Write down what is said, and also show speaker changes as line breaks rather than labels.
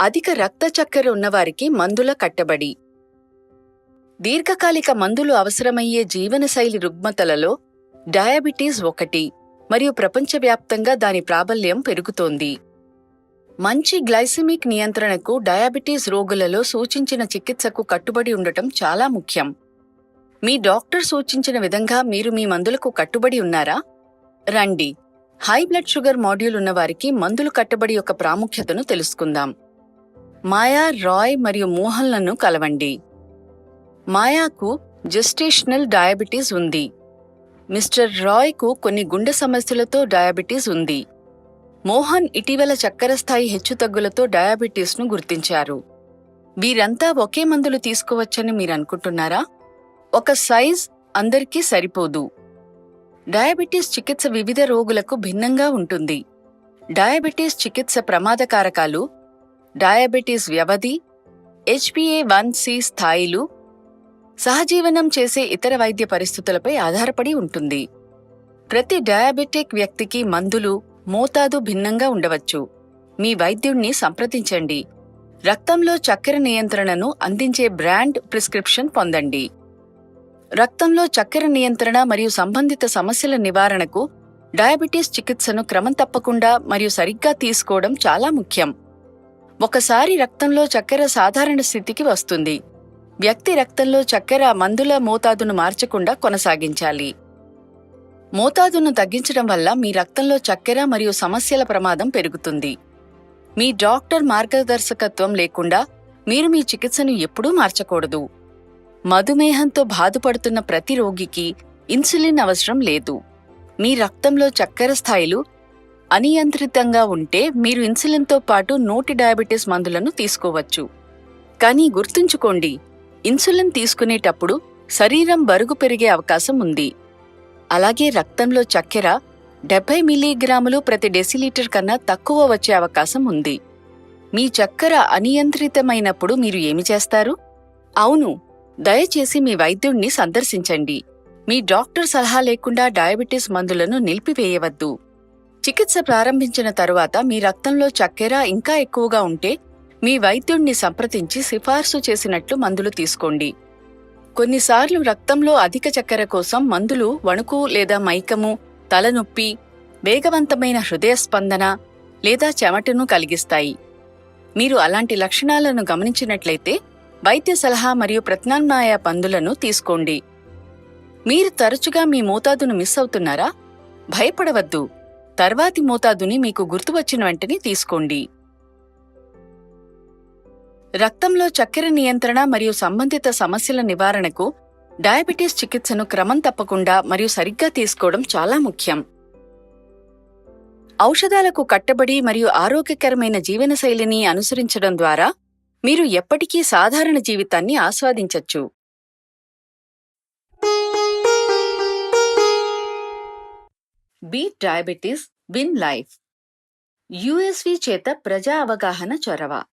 అధిక రక్త చక్కెర ఉన్నవారికి మందుల కట్టబడి. దీర్ఘకాలిక మందులు అవసరమయ్యే జీవనశైలి రుగ్మతలలో డయాబెటీస్ ఒకటి మరియు ప్రపంచవ్యాప్తంగా దాని ప్రాబల్యం పెరుగుతోంది. మంచి గ్లైసెమిక్ నియంత్రణకు డయాబెటీస్ రోగులలో సూచించిన చికిత్సకు కట్టుబడి ఉండటం చాలా ముఖ్యం. మీ డాక్టర్ సూచించిన విధంగా మీరు మీ మందులకు కట్టుబడి ఉన్నారా? రండి. హై బ్లడ్ షుగర్ మాడ్యూల్ ఉన్నవారికి మందులు కట్టుబడి యొక్క ప్రాముఖ్యతను తెలుసుకుందాం. మాయా రాయ్ మరియు మోహన్లను కలవండి. మాయాకు జెస్టేషనల్ డయాబెటీస్ ఉంది. మిస్టర్ రాయ్కు కొన్ని గుండె సమస్యలతో డయాబెటీస్ ఉంది. మోహన్ ఇటీవల చక్కెర స్థాయి హెచ్చుతగ్గులతో డయాబెటీస్ను గుర్తించారు. వీరంతా ఒకే మందులు తీసుకోవచ్చని మీరు అనుకుంటున్నారా ఒక సైజ్ అందరికీ సరిపోదు. డయాబెటీస్ చికిత్స వివిధ రోగులకు భిన్నంగా ఉంటుంది. డయాబెటీస్ చికిత్స ప్రమాదకారకాలు డయాబెటీస్ వ్యవధి హెచ్పిఏ వన్ సి స్థాయిలు సహజీవనం చేసే ఇతర వైద్య పరిస్థితులపై ఆధారపడి ఉంటుంది. ప్రతి డయాబెటిక్ వ్యక్తికి మందులు మోతాదు భిన్నంగా ఉండవచ్చు. మీ వైద్యుణ్ణి సంప్రదించండి. రక్తంలో చక్కెర నియంత్రణను అందించే బ్రాండ్ ప్రిస్క్రిప్షన్ పొందండి. రక్తంలో చక్కెర నియంత్రణ మరియు సంబంధిత సమస్యల నివారణకు డయాబెటీస్ చికిత్సను క్రమం తప్పకుండా మరియు సరిగ్గా తీసుకోవడం చాలా ముఖ్యం. ఒకసారి రక్తంలో చక్కెర సాధారణ స్థితికి వస్తుంది. వ్యక్తి రక్తంలో చక్కెర మందుల మోతాదును మార్చకుండా కొనసాగించాలి. మోతాదును తగ్గించడం వల్ల మీ రక్తంలో చక్కెర మరియు సమస్యల ప్రమాదం పెరుగుతుంది. మీ డాక్టర్ మార్గదర్శకత్వం లేకుండా మీరు మీ చికిత్సను ఎప్పుడూ మార్చకూడదు. మధుమేహంతో బాధపడుతున్న ప్రతి రోగికి ఇన్సులిన్ అవసరం లేదు. మీ రక్తంలో చక్కెర స్థాయిలు అనియంత్రితంగా ఉంటే మీరు ఇన్సులిన్తో పాటు నోటి డయాబెటీస్ మందులను తీసుకోవచ్చు. కానీ గుర్తుంచుకోండి ఇన్సులిన్ తీసుకునేటప్పుడు శరీరం బరుగు పెరిగే అవకాశం ఉంది. అలాగే రక్తంలో చక్కెర డెబ్బై మిలీగ్రాములు ప్రతి డెసిలీటర్ కన్నా తక్కువ వచ్చే అవకాశం ఉంది. మీ చక్కెర అనియంత్రితమైనప్పుడు మీరు ఏమి చేస్తారు? అవును దయచేసి మీ వైద్యుణ్ణి సందర్శించండి. మీ డాక్టర్ సలహా లేకుండా డయాబెటీస్ మందులను నిలిపివేయవద్దు. చికిత్స ప్రారంభించిన తరువాత మీ రక్తంలో చక్కెర ఇంకా ఎక్కువగా ఉంటే మీ వైద్యుణ్ణి సంప్రదించి సిఫార్సు చేసినట్లు మందులు తీసుకోండి. కొన్నిసార్లు రక్తంలో అధిక చక్కెర కోసం మందులు వణుకు లేదా మైకము తలనొప్పి వేగవంతమైన హృదయ స్పందన లేదా చెమటను కలిగిస్తాయి. మీరు అలాంటి లక్షణాలను గమనించినట్లయితే వైద్య సలహా మరియు ప్రత్యామ్నాయ పందులను తీసుకోండి. మీరు తరచుగా మీ మోతాదును మిస్ అవుతున్నారా? భయపడవద్దు. తర్వాతి మోతాదుని మీకు గుర్తువచ్చిన వెంటనే తీసుకోండి. రక్తంలో చక్కెర నియంత్రణ మరియు సంబంధిత సమస్యల నివారణకు డయాబెటీస్ చికిత్సను క్రమం తప్పకుండా మరియు సరిగ్గా తీసుకోవడం చాలా ముఖ్యం. ఔషధాలకు కట్టబడి మరియు ఆరోగ్యకరమైన జీవనశైలిని అనుసరించడం ద్వారా మీరు ఎప్పటికీ సాధారణ జీవితాన్ని ఆస్వాదించచ్చు. Beat diabetes win life. USV చేత ప్రజా అవగాహన చొరవ.